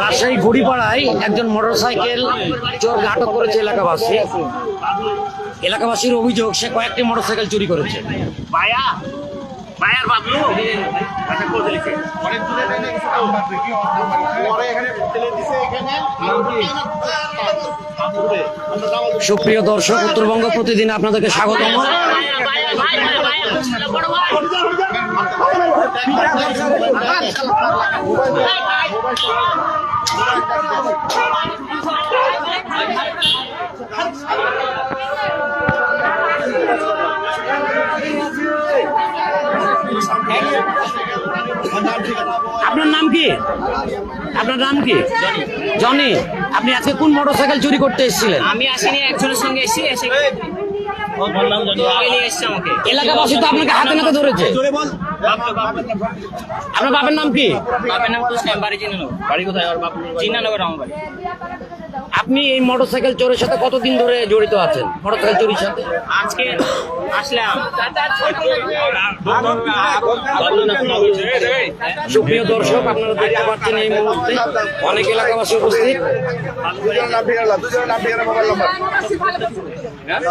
রাজশাহী গুড়িপাড়ায় একজন মোটরসাইকেল চোরকে আটক করেছে এলাকাবাসী। এলাকাবাসীর অভিযোগ সে কয়েকটি মোটরসাইকেল চুরি করেছে। সুপ্রিয় দর্শক উত্তরবঙ্গ প্রতিদিন আপনাদেরকে স্বাগতম। আপনার নাম কি? আপনার নাম কি? জনি। আপনি আজকে কোন মোটরসাইকেল চুরি করতে এসেছিলেন? আমি আসিনি একজনের সঙ্গে এসেছি এসে এলাকাবাসী তো আপনাকে হাতে নাতে ধরেছে। আপনার বাপের নাম কি? বাপের নাম কুসলাম বাড়ি চিনে বাড়ি কোথায়? আর বাপ চিনা নেব আমার বাড়ি। আপনি এই মোটরসাইকেল চোরের সাথে কতদিন ধরে জড়িত আছেন? মোটরসাইকেল চুরির সাথে? আজকে আসলাম। সুপ্রিয় দর্শক আপনারা দেখতে পাচ্ছেন এই মুহূর্তে অনেক এলাকাবাসী উপস্থিত। আচ্ছা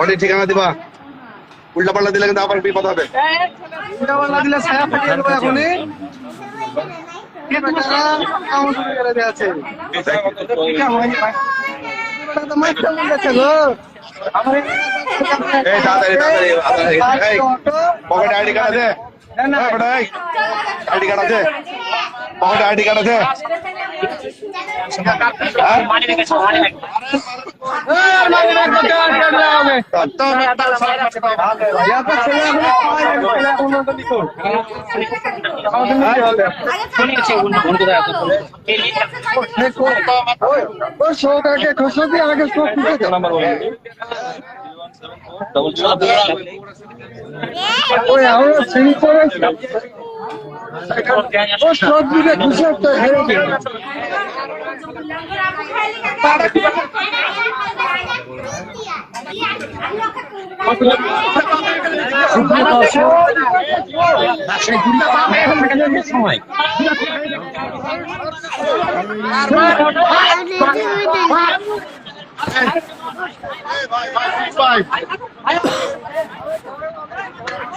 ওটি ঠিকানা দিবা। উল্টা পাল্টা দিলে কিন্তু আবার বিপদ হবে। উল্টা পাল্টা দিলে ছায়া ফাটিয়ে দেবো এখনই। আইডি কার্ড আছে? হ্যাঁ বেটা এই আইডি কার্ড আছে? পকেটে আইডি কার্ড আছে? হ্যাঁ? মানি রেখেছে মানি রেখেছে শুনে গেছে কোন কোন কোথায় আছে এই সুপ্রিয় দর্শক রাজশাহী গুড়িপাড়ায় সময়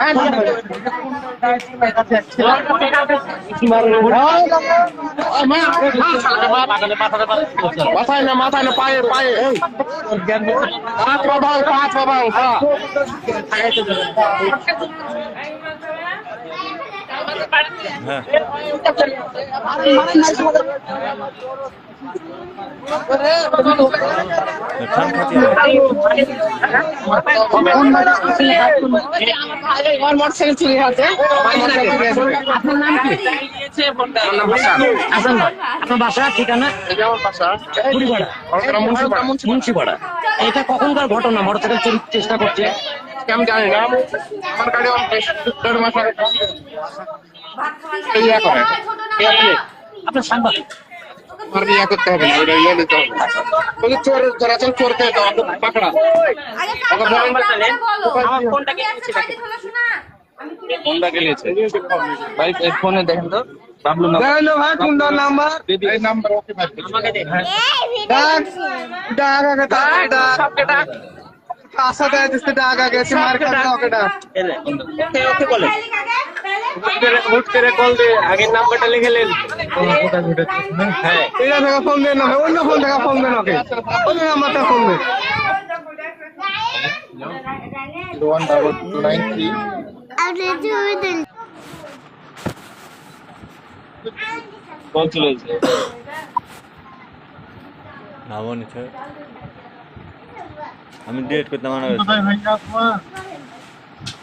হ্যাঁ আমার মোটরসাইকেল চুরি হচ্ছে আপনার নাম কি হাসান ভাই আপনার বাসা ঠিকানা গুড়িপাড়া মুন্সিপাড়া। মুন্সিপাড়া এটা কখনকার ঘটনা? মোটরসাইকেল চুরির চেষ্টা করছে। আমি জানি না। আমার গাড়ি দেড় মাস আগে। আপনার সাংবাদিক। আমার ইয়া করতে হবে না ওটা ইয়া নিতে হবে। ওই চোর যারা চোরকে পাকড়া। আগে ওকে বলেন। বলো। আমার ফোনটা কে দিয়েছে তাকে? আমি কোনটা গেলিয়েছে ভাই ফোনে দেখেন তো। বাবলু না দেখেন তো ভাই কোনটা নাম্বার? এই নাম্বার ওকে ভাই ডাক ডাক আগে ডাক ডাক সবকে ডাক আশা দেয় দিচ্ছে ডাক আগে মার খাবে ওকে ডাক ওকে ওকে বলে। হুট করে কল দে আগের নাম্বারটা লিখে নেন। হ্যাঁ এটা থেকে ফোন দেন না অন্য ফোন থেকে ফোন দেন ওকে অন্য নাম্বারটা ফোন দেন one double two nine three call চলেছে নামও নিচ্ছে আমি ডেট করতে মানা হয়েছে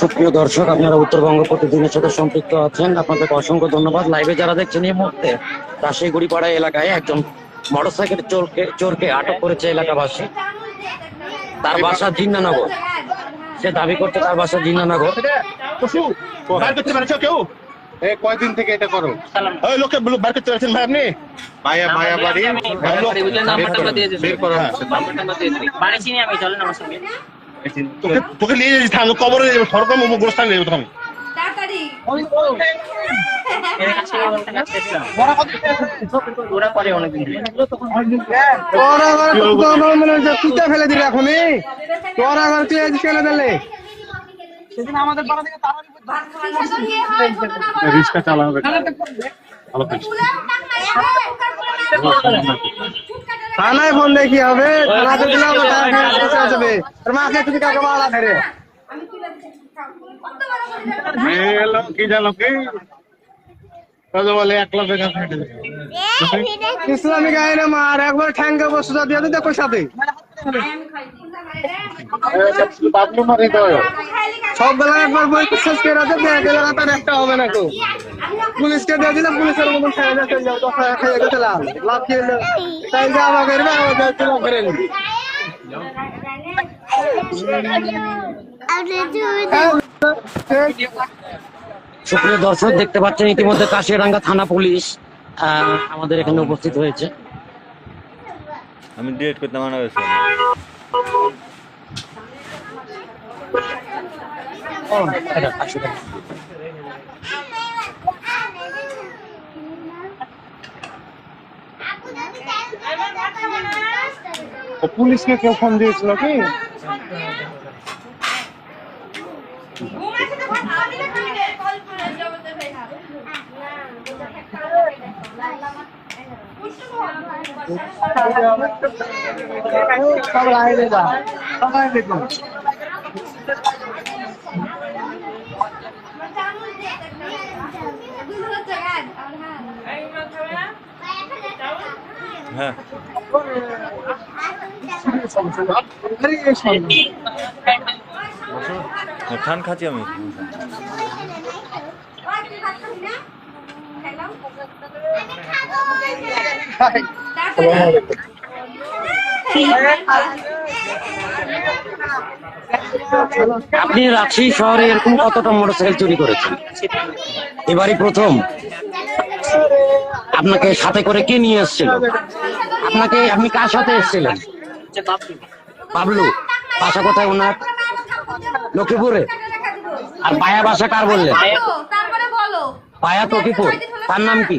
সুপ্রিয় দর্শক আপনারা উত্তরবঙ্গ প্রতিদিনের সাথে সম্পৃক্ত আছেন আপনাদেরকে অসংখ্য ধন্যবাদ লাইভে যারা দেখছেন এই মুহূর্তে রাজশাহী গুড়িপাড়া এলাকায় একজন মোটরসাইকেল চোরকে চোরকে আটক করেছে এলাকাবাসী তার বাসা জিন্নানগর সে দাবি করছে তার বাসা জিন্নানগর বার করতে পারছ কেউ কয়দিন থেকে এটা করো ওই লোকে বার করতে পারছেন ভাই আপনি মায়া মায়া বাড়ি বের করা হচ্ছে তোকে তোকে নিয়ে যাচ্ছি থাম কবরে যাব সরকার গোরস্থান নিয়ে যাব তোর মনে হচ্ছে ফেলে দিলে এখনই। তোর আবার তুই ফেলে দিলে? রিক্সা চালানো ভালো থানায় ফোন দেখি হবে? থানাতে দিলে আবার টাকা খাওয়া আসবে আর মাকে তুমি কাকে মারা ধরে এলো কি জানো কি? বলে এক লাখ টাকা ইসলামিক আইনে মার একবার ঠ্যাঙ্গে বসে দিয়ে দিতে দেখো সাথে। সব বেলা একবার বই শেষ করে দেবে ব্যাগ এলাকা তার একটা হবে না তো পুলিশকে দিয়ে দিলে পুলিশের মতন খেয়ে খেয়ে গেছে লাভ লাভ হলো তাই সুপ্রিয় দর্শক দেখতে পাচ্ছেন ইতিমধ্যে কাশিয়াডাঙ্গা থানা পুলিশ আমাদের এখানে উপস্থিত হয়েছে। আমি ডেট করতে মানা হয়েছে পুলিশকে কেউ ফোন দিয়েছিল কি? সব লাইনে যা। সবাই দেখুন হ্যাঁ। খান খাচ্ছি আমি। আপনি রাজশাহী শহরে এরকম কতটা মোটরসাইকেল চুরি করেছেন? এবারই প্রথম। আপনাকে সাথে করে কে নিয়ে এসেছিল? আপনাকে আপনি কার সাথে এসেছিলেন? বাবলু, বাসা কোথায় ওনার? লক্ষ্মীপুরে? আর পায়া বাসা কার বললেন? পায়া তকিপুর। তার নাম কি?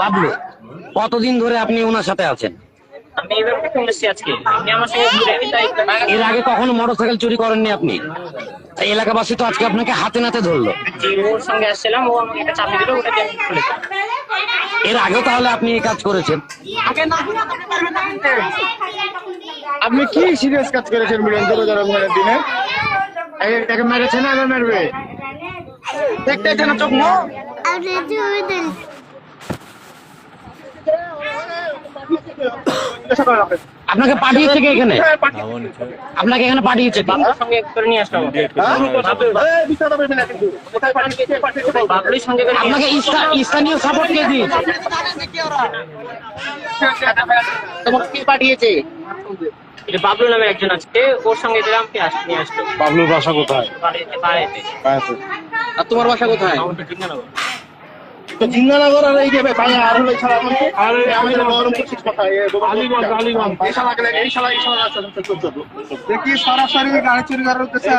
বাবলু। কতদিন ধরে আপনি ওনার সাথে আছেন? আমি এবার প্রথম এসেছি আজকে? আপনি আমার সঙ্গে ঘুরে তাই এর আগে কখনো মোটরসাইকেল চুরি করেননি আপনি? তাই এলাকাবাসী তো আজকে আপনাকে হাতে নাতে ধরলো। ওর সঙ্গে আসছিলাম ও আমাকে একটা চাবি দিল ওটাকে আমি খুলে দিলাম। এর আগেও তাহলে আপনি এই কাজ করেছেন। আপনি কি সিরিয়াস কাজ করেছেন মিলন জোরে মনের দিনে? এটাকে মেরেছে না এবার মেরবে? দেখতে এখানে চোখ মো? জিজ্ঞাসা আপনাকে পাঠিয়েছে কে এখানে আপনাকে এখানে পাঠিয়েছে বাবলুর সঙ্গে করে নিয়ে আসতে হবে ডিলেট করতে মানা হয়েছে বাবলুর সঙ্গে করে আপনাকে স্থানীয় সাপোর্ট কে দিয়েছে তোমাকে কে পাঠিয়েছে বাবলু নামে একজন আছে ওর সঙ্গে দিলাম কে আসতে নিয়ে আসতো বাবলুর বাসা কোথায় আর তোমার বাসা কোথায় তো জিঙ্গানগর আর এই যে ভাই আর হলো এই শালা আর আমি করছিস কথা আলিগঞ্জ আলিগঞ্জ এই শালা গেলে এই শালা এই শালা আছে দেখি সরাসরি গাড়ি চুরি করার উদ্দেশ্যে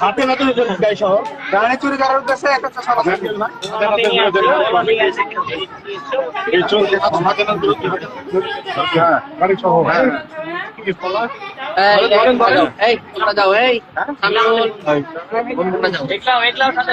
হাতে হাতে গাই সহ গাড়ি চুরি করার উদ্দেশ্যে একটা সরাসরি এই চল হাতে না দূর হ্যাঁ গাড়ি সহ হ্যাঁ এই তোমরা যাও এই সামনে বল দেখলাম দেখলাম সাথে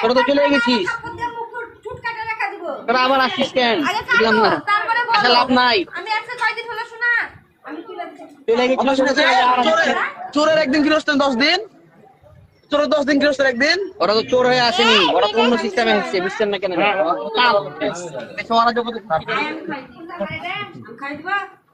তোরা তো চলে গেছিস চুট কাটা রেখা দিব তোরা আবার আসছিস কেন বুঝলাম না। আচ্ছা লাভ নাই আমি একশো ছয় দিন হলো শোনা আমি তুলে দিচ্ছি চলে গেছিস চোরের- একদিন গৃহস্থ দশ দিন চোরের দশ দিন গৃহস্থ একদিন ওরা তো চোর হয়ে আসেনি ওরা তো অন্য সিস্টেমে এসছে বুঝছেন না কেন ওরা